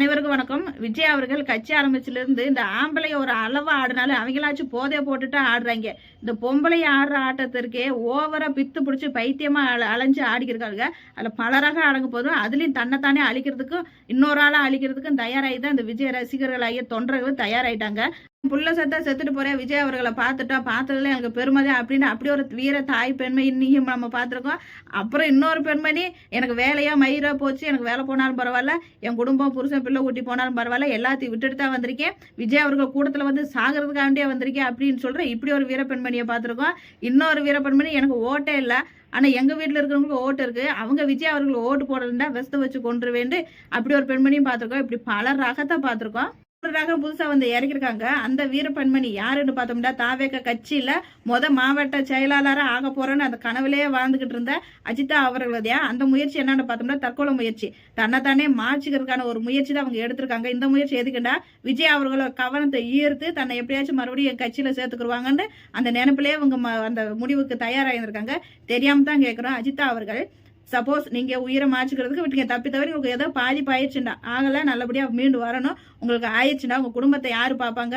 அனைவருக்கும் வணக்கம். விஜய் அவர்கள் கட்சி ஆரம்பிச்சிலிருந்து இந்த ஆம்பளை ஒரு அளவாக ஆடினாலும் அவங்களாச்சும் போதைய போட்டுட்டு ஆடுறாங்க. இந்த பொம்பளை ஆடுற ஆட்டத்திற்கே ஓவரா பித்து பிடிச்சி பைத்தியமா அல- அலைஞ்சு ஆடிக்கிறாங்க அதில் பல ரகம் அடங்க போதும். அதுலயும் தன்னைத்தானே அழிக்கிறதுக்கும் இன்னொரு ஆளை அழிக்கிறதுக்கும் தயாராகி தான் இந்த விஜய் ரசிகர்கள் ஆகிய தொண்டர்கள் தயாராயிட்டாங்க. புள்ள செத்தா செத்துட்டு போறேன் விஜய் அவர்களை பார்த்துட்டா பார்த்ததுல எனக்கு பெருமதி அப்படின்னு அப்படி ஒரு வீர தாய் பெண்மை இன்னையும் நம்ம பார்த்துருக்கோம். அப்புறம் இன்னொரு பெண்மணி எனக்கு வேலையா மயிரா போச்சு எனக்கு வேலை போனாலும் பரவாயில்ல என் குடும்பம் புருஷன் பிள்ளை கூட்டி போனாலும் பரவாயில்ல எல்லாத்தையும் விட்டுட்டு தான் வந்திருக்கேன். விஜய் அவர்கள் கூட்டத்தில் வந்து சாகிறதுக்காண்டியே வந்திருக்கேன் அப்படின்னு சொல்கிறேன் இப்படி ஒரு வீர பெண்மணியை பார்த்துருக்கோம். இன்னொரு வீர பெண்மணி எனக்கு ஓட்டே இல்லை. ஆனால் எங்கள் வீட்டில் இருக்கிறவங்களுக்கு ஓட்டு இருக்குது அவங்க விஜய் அவர்கள் ஓட்டு போடலன்னா வெஸ்த வச்சு கொண்டு வேண்டு அப்படி ஒரு பெண்மணியும் பார்த்துருக்கோம். இப்படி பல ரகத்தை பார்த்துருக்கோம். ஒரு ரகம் புதுசா வந்து இறக்கிருக்காங்க அந்த வீரப்பெண்மணி யாருன்னு பார்த்தோம்னா தாவேக கட்சியில முத மாவட்ட செயலாளரா ஆக போறேன்னு அந்த கனவுலேயே வாழ்ந்துகிட்டு இருந்த அஜிதா அவர்களுடைய அந்த முயற்சி என்னன்னு பார்த்தோம்னா தற்கொலை முயற்சி. தன்னைத்தானே மாற்றிக்கிறதுக்கான ஒரு முயற்சி தான் அவங்க எடுத்திருக்காங்க. இந்த முயற்சி எதுக்குண்டா விஜய் அவர்களோட கவனத்தை ஈர்த்து தன்னை எப்படியாச்சும் மறுபடியும் என் கட்சியில சேர்த்துக்குருவாங்கன்னு அந்த நினைப்பிலே அவங்க ம- அந்த முடிவுக்கு தயாராகிருக்காங்க தெரியாம தான் கேட்குறோம் அஜிதா அவர்கள். சப்போஸ் நீங்க உயிரை மாச்சுக்கிறதுக்கு விட்டுங்க தப்பி தவிர உங்களுக்கு ஏதோ பாதிப்பு ஆயிடுச்சுண்டா ஆகல நல்லபடியா மீண்டு வரணும். உங்களுக்கு ஆயிடுச்சுண்டா உங்க குடும்பத்தை யாரு பார்ப்பாங்க?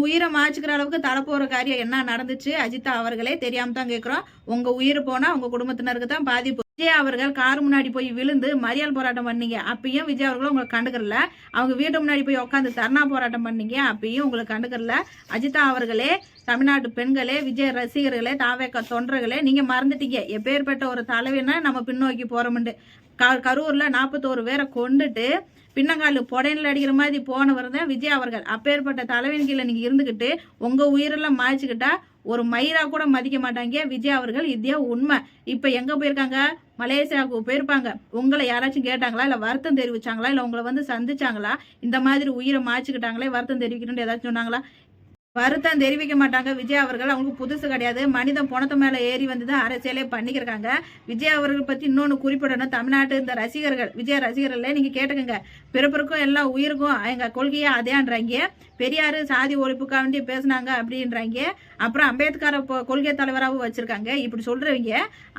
உயிரை மாச்சுக்கிற அளவுக்கு தரப்போற காரியம் என்ன நடந்துச்சு? அஜிதா அவர்களே தெரியாம தான் கேட்கிறோம் உங்க உயிர் போனா உங்க குடும்பத்தினருக்கு தான் பாதிப்பு விஜய் அவர்கள் கார் முன்னாடி போய் விழுந்து மறியல் போராட்டம் பண்ணீங்க. அப்பயும் விஜய் அவர்களும் உங்களை கண்டுக்கறல. அவங்க வீட்டு முன்னாடி போய் உட்காந்து தர்ணா போராட்டம் பண்ணீங்க. அப்பயும் உங்களை கண்டுக்கறல. அஜிதா அவர்களே தமிழ்நாட்டு பெண்களே விஜய் ரசிகர்களே தாவேக்க தொண்டர்களே நீங்க மறந்துட்டீங்க. எப்பேற்பட்ட ஒரு தலைவினா நம்ம பின்னோக்கி போறோம்ண்டு. க கரூரில் நாற்பத்தோரு பேரை கொண்டுட்டு பின்னங்காலு புடையனில் அடிக்கிற மாதிரி போனவர் தான் விஜய் அவர்கள். அப்பேற்பட்ட தலைவன் கீழே நீங்கள் இருந்துக்கிட்டு உங்கள் உயிரெல்லாம் மாய்ச்சிக்கிட்டா ஒரு மயிரா கூட மதிக்க மாட்டாங்க. விஜய் அவர்கள் இதே உண்மை. இப்போ எங்கே போயிருக்காங்க? மலேசியாவுக்கு போயிருப்பாங்க. உங்களை யாராச்சும் கேட்டாங்களா? இல்லை வருத்தம் தெரிவிச்சாங்களா? இல்லை உங்களை வந்து சந்திச்சாங்களா? இந்த மாதிரி உயிரை மாய்ச்சிக்கிட்டாங்களே வருத்தம் தெரிவிக்கணும்னு ஏதாச்சும் சொன்னாங்களா? வருத்தம் தெரிவிக்க மாட்டாங்க. விஜய் அவர்கள் அவங்களுக்கு புதுசு கிடையாது. மனிதன் பணத்தை மேலே ஏறி வந்து தான் அரசியலே பண்ணிக்கிறாங்க விஜய் அவர்கள் பற்றி இன்னொன்று குறிப்பிடணும். தமிழ்நாட்டு இந்த ரசிகர்கள் விஜய் ரசிகர்கள் நீங்கள் கேட்டுக்கங்க. பிறப்பிற்கும் எல்லா உயிருக்கும். எங்கள் கொள்கையே அதேன்றாங்க. பெரியார் சாதி ஒழிப்புக்காக வேண்டி பேசுனாங்க அப்படின்றாங்க. அப்புறம் அம்பேத்கர் கொள்கை தலைவராகவும் வச்சுருக்காங்க. இப்படி சொல்கிறவங்க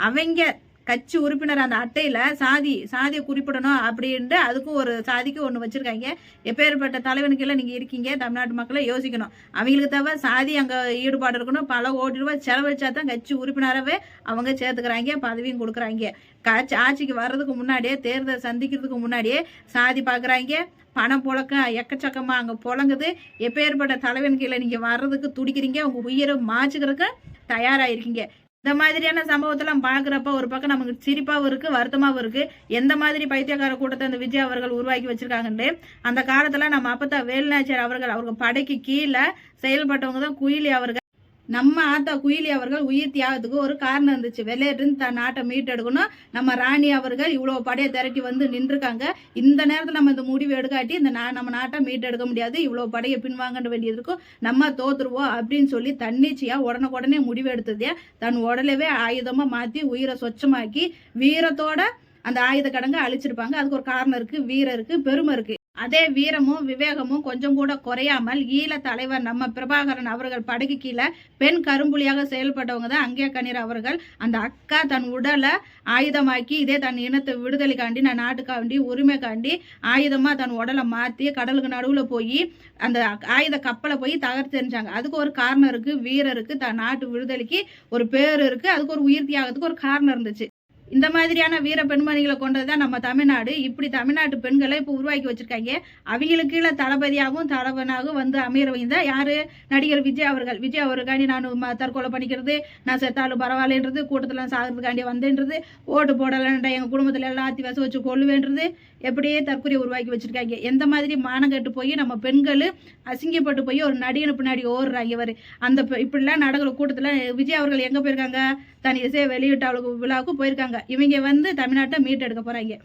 அவங்க கட்சி உறுப்பினர் அந்த அட்டையில சாதி சாதியை குறிப்பிடணும் அப்படின்ட்டு அதுக்கும் ஒரு சாதிக்கு ஒன்று வச்சிருக்காங்க. எப்பேற்பட்ட தலைவனுக்கு எல்லாம் நீங்க இருக்கீங்க தமிழ்நாட்டு மக்களை யோசிக்கணும். அவங்களுக்கு தவிர சாதி அங்க ஈடுபாடு இருக்கணும். பல கோடி ரூபாய் செலவழிச்சா தான் கட்சி உறுப்பினராகவே அவங்க சேர்த்துக்கிறாங்க பதவியும் கொடுக்குறாங்க. கட்சி ஆட்சிக்கு வர்றதுக்கு முன்னாடியே தேர்தல் சந்திக்கிறதுக்கு முன்னாடியே சாதி பார்க்குறாங்க பணம் புழக்கம் எக்கச்சக்கமாக அங்கே புழங்குது. எப்பேற்பட்ட தலைவன் கீழே நீங்கள் வர்றதுக்கு துடிக்கிறீங்க. உங்கள் உயிரை மாச்சுக்கிறதுக்கு தயாராயிருக்கீங்க இந்த மாதிரியான சம்பவத்தெல்லாம் பார்க்குறப்ப ஒரு பக்கம் நமக்கு சிரிப்பாகவும் இருக்குது வருத்தமாகவும் இருக்குது எந்த மாதிரி பைத்தியக்கார கூட்டத்தை அந்த விஜய் அவர்கள் உருவாக்கி வச்சுருக்காங்கன்ட்டு அந்த காலத்தில் நம்ம அப்பத்தா வேலுநாச்சியார் அவர்கள் அவங்க படைக்கு கீழே செயல்பட்டவங்க தான் குயிலி அவர்கள். நம்ம ஆத்தா குயிலி அவர்கள் உயிர் தியாகத்துக்கு ஒரு காரணம் இருந்துச்சு. வெளியேருந்து தன் நாட்டை மீட்டெடுக்கணும். நம்ம ராணி அவர்கள் இவ்வளோ படையை திரட்டி வந்து நின்றுருக்காங்க. இந்த நேரத்தில் நம்ம இந்த முடிவு எடுக்காட்டி இந்த நா நம்ம நாட்டை மீட்டெடுக்க முடியாது. இவ்வளோ படையை பின்வாங்க வேண்டியது இருக்கும். நம்ம தோத்துருவோம் அப்படின்னு சொல்லி தன்னிச்சையாக உடனுக்குடனே முடிவு எடுத்ததே தன் உடலவே ஆயுதமாக மாற்றி உயிரை சொச்சமாக்கி வீரத்தோட அந்த ஆயுத கடங்க அழிச்சிருப்பாங்க. அதுக்கு ஒரு காரணம் இருக்குது வீரம் இருக்குது பெருமை இருக்கு. அதே வீரமும் விவேகமும் கொஞ்சம் கூட குறையாமல் ஈழ தலைவர் நம்ம பிரபாகரன் அவர்கள் படகு கீழே பெண் கரும்புலியாக செயல்பட்டவங்க தான் அங்கே கண்ணீர் அவர்கள். அந்த அக்கா தன் உடலை ஆயுதமாக்கி இதே தன் இனத்தை விடுதலைக்காண்டி நான் நாட்டுக்காண்டி உரிமைக்காண்டி ஆயுதமாக தன் உடலை மாற்றி கடலுக்கு நடுவில் போய் அந்த ஆயுத கப்பலை போய் தகர்த்து தெரிஞ்சாங்க அதுக்கு ஒரு காரணம் இருக்குது வீரருக்கு தன் நாட்டு விடுதலைக்கு ஒரு பேர் இருக்குது அதுக்கு ஒரு உயிர் தியாகத்துக்கு ஒரு காரணம் இருந்துச்சு. இந்த மாதிரியான வீர பெண்மணிகளை கொண்டது தான் நம்ம தமிழ்நாடு. இப்படி தமிழ்நாட்டு பெண்களை இப்போ உருவாக்கி வச்சுருக்காங்க. அவங்களுக்கு கீழே தளபதியாகவும் தளபனாகவும் வந்து அமையறவங்க தான் யார்? நடிகர் விஜய் அவர்கள். விஜய் அவருக்காண்டி நான் ம- தற்கொலை பண்ணிக்கிறது நான் செத்தாலும் பரவாயில்லன்றது கூட்டத்தில் சாகிறதுக்காண்டி வந்தேன்றது ஓட்டு போடலைன்றா எங்கள் குடும்பத்தில் எல்லாத்தையும் வச வச்சு கொள்ளுவேன்றது எப்படியே தற்கொலை உருவாக்கி வச்சுருக்காங்க. எந்த மாதிரி மானம் கட்டு போய் நம்ம பெண்கள் அசிங்கப்பட்டு போய் ஒரு நடிகனு பின்னாடி ஓடுறாங்க இவர். அந்த இப்படிலாம் நடக்கிற கூட்டத்தில் விஜய் அவர்கள் எங்கே போயிருக்காங்க? தன் இசையை வெளியிட்ட விழாவுக்கு போயிருக்காங்க. இவங்க வந்து தமிழ்நாட்டை மீட்டெடுக்க போகிறாங்க